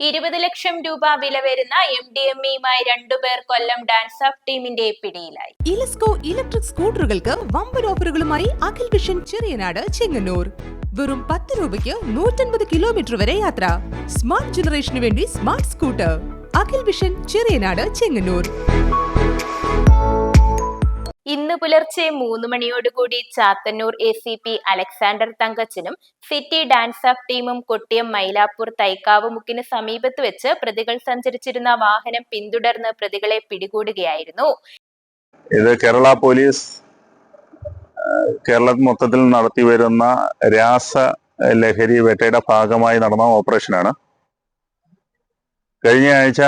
ഇരുപത് ലക്ഷം രൂപ വില വരുന്ന എം ഡി എം ഇയുമായി രണ്ടുപേർ കൊല്ലം ഡാൻസ് ഓഫ് ടീമിന്റെ പിടിയിലായി. ഇലസ്കോ ഇലക്ട്രിക് സ്കൂട്ടറുകൾക്ക് വമ്പൻ ഓഫറുകളുമായി അഖിൽ വിഷൻ ചെറിയനാട് ചെങ്ങന്നൂർ. വെറും പത്ത് രൂപയ്ക്ക് നൂറ്റൻപത് കിലോമീറ്റർ വരെ യാത്ര. സ്മാർട്ട് ജനറേഷന് വേണ്ടി smart scooter. Akhil vision Cheriyanad Chengannur. ഇന്ന് പുലർച്ചെ മൂന്ന് മണിയോടുകൂടി Chathannoor A C P Alexander തങ്കച്ചനും city dance of ടീമും കൊട്ടിയം മൈലാപ്പൂർ തൈക്കാവ് മുക്കിന് സമീപത്ത് വെച്ച് പ്രതികൾ സഞ്ചരിച്ചിരുന്ന വാഹനം പിന്തുടർന്ന് പ്രതികളെ പിടികൂടുകയായിരുന്നു. ഇത് കേരള പോലീസ് കേരള മൊത്തത്തിൽ നടത്തി വരുന്ന രാസ ലഹരി വേട്ടയുടെ ഭാഗമായി നടന്ന ഓപ്പറേഷനാണ്. കഴിഞ്ഞ ആഴ്ച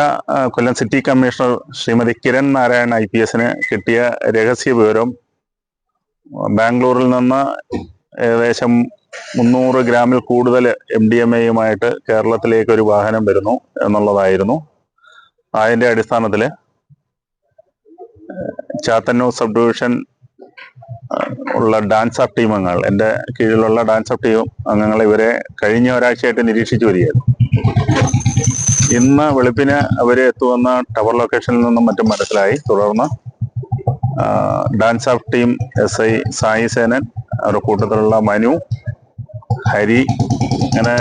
Kollam city commissioner Shrimati Kiran Narayan I P എസിന് കിട്ടിയ രഹസ്യ വിവരം ബാംഗ്ലൂരിൽ നിന്ന് ഏകദേശം മുന്നൂറ് ഗ്രാമിൽ കൂടുതൽ എം ഡി എം എയുമായിട്ട് കേരളത്തിലേക്ക് ഒരു വാഹനം വരുന്നു എന്നുള്ളതായിരുന്നു. അതിന്റെ അടിസ്ഥാനത്തിൽ ചാത്തന്നൂർ സബ് ഡിവിഷൻ ഉള്ള ഡാൻസ് ഓഫ് ടീം അംഗങ്ങൾ എന്റെ കീഴിലുള്ള ഡാൻസ് ഓഫ് ടീം അംഗങ്ങൾ ഇവരെ കഴിഞ്ഞ ഒരാഴ്ചയായിട്ട് നിരീക്ഷിച്ചു വരികയായിരുന്നു. ഇന്ന് വെളുപ്പിന് അവർ എത്തുമെന്ന് ടവർ ലൊക്കേഷനിൽ നിന്നും മറ്റും മനസ്സിലായി. തുടർന്ന് DANSAF team S I Sai Senan അവരുടെ കൂട്ടത്തിലുള്ള മനു ഹരി അങ്ങനെ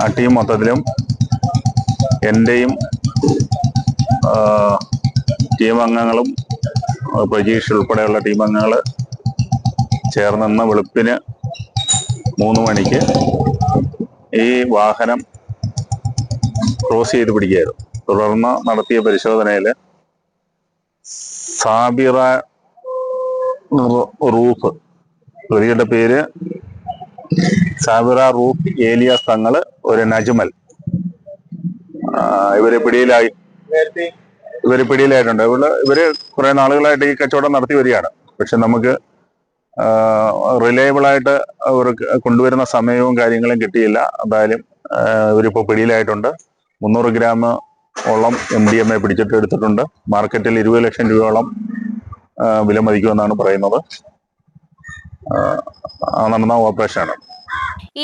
ആ ടീം മൊത്തത്തിലും എന്റെയും ടീം അംഗങ്ങളും പ്രജീഷ് ഉൾപ്പെടെയുള്ള ടീം അംഗങ്ങൾ ചേർന്നെന്ന് വെളുപ്പിന് മൂന്ന് മണിക്ക് ഈ വാഹനം ക്രോസ് ചെയ്ത് പിടിക്കുകയായിരുന്നു. തുടർന്ന് നടത്തിയ പരിശോധനയിൽ സാബിറ റൂഫ് പ്രതിയുടെ പേര് സാബിറ റൂഫ് ഏലിയാസ് തങ്ങൾ ഒരു നജ്മൽ. ഇവർ പിടിയിലായി ഇവർ പിടിയിലായിട്ടുണ്ട്. ഇവർ ഇവർ കുറെ നാളുകളായിട്ട് ഈ കച്ചവടം നടത്തി വരികയാണ്. പക്ഷെ നമുക്ക് റിലയബിൾ ആയിട്ട് അവർക്ക് കൊണ്ടുവരുന്ന സമയവും കാര്യങ്ങളും കിട്ടിയില്ല. എന്തായാലും ഇവരിപ്പോ പിടിയിലായിട്ടുണ്ട്. മുന്നൂറ് ഗ്രാം ഓളം എം ഡി എം എ പിടിച്ചിട്ട് എടുത്തിട്ടുണ്ട്. മാർക്കറ്റിൽ ഇരുപത് ലക്ഷം രൂപയോളം വില മതിക്കുമെന്നാണ് പറയുന്നത്. നടന്ന ഓപ്പറേഷനാണ്.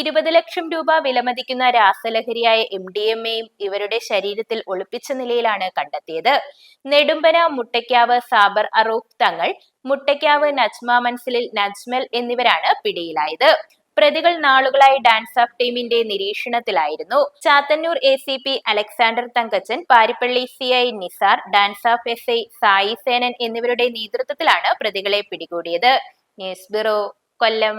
ഇരുപത് ലക്ഷം രൂപ വിലമതിക്കുന്ന രാസലഹരിയായ എം ഡി എം എയും ഇവരുടെ ശരീരത്തിൽ ഒളിപ്പിച്ച നിലയിലാണ് കണ്ടെത്തിയത്. നെടുമ്പന മുട്ടയ്ക്കാവ് സാബർ അറൂഖ് തങ്ങൾ മുട്ടയ്ക്കാവ് നജ്മ മൻസിലിൽ നജ്മൽ എന്നിവരാണ് പിടിയിലായത്. പ്രതികൾ നാളുകളായി ഡാൻസ് ഓഫ് ടീമിന്റെ നിരീക്ഷണത്തിലായിരുന്നു. Chathannoor A C P Alexander Thankachan Parippally C I Nisar DANSAF S I Sai Senan എന്നിവരുടെ നേതൃത്വത്തിലാണ് പ്രതികളെ പിടികൂടിയത്. News bureau Kollam.